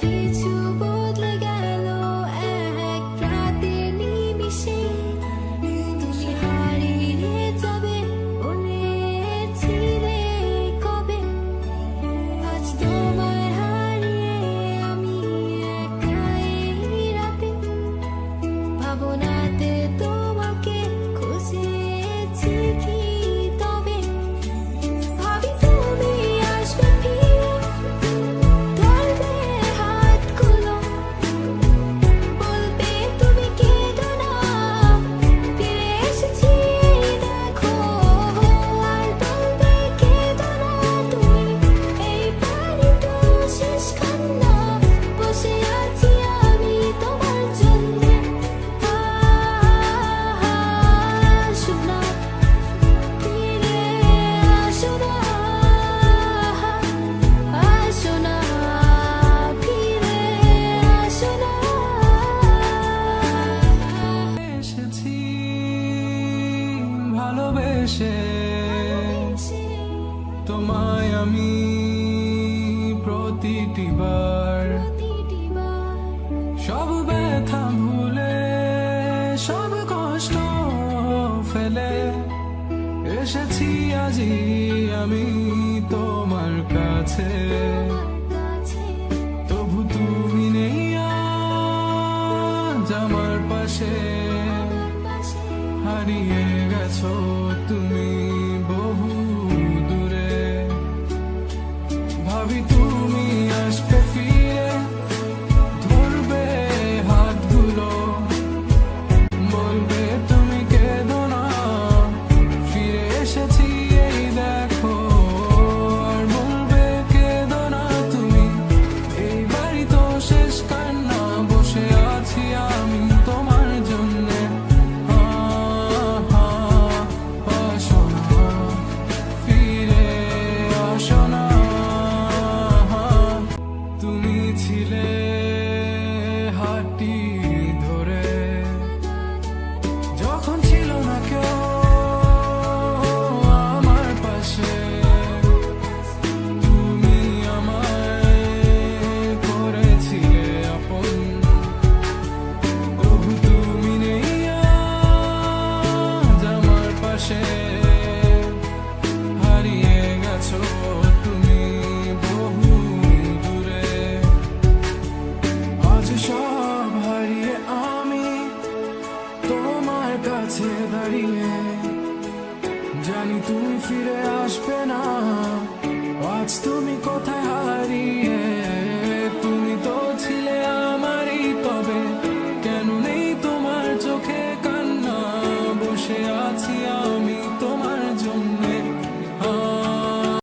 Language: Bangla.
be too তোমায় আমি প্রতিটি সব ব্যথা সব কষ্ট ফেলে এসেছি আজি আমি তোমার কাছে। হারিয়ে গেছো তুমি বহু দূরে। ভাবি তুমি জানি তুমি ফিরে আসবে না। আজ তুমি কোথায় হারিয়ে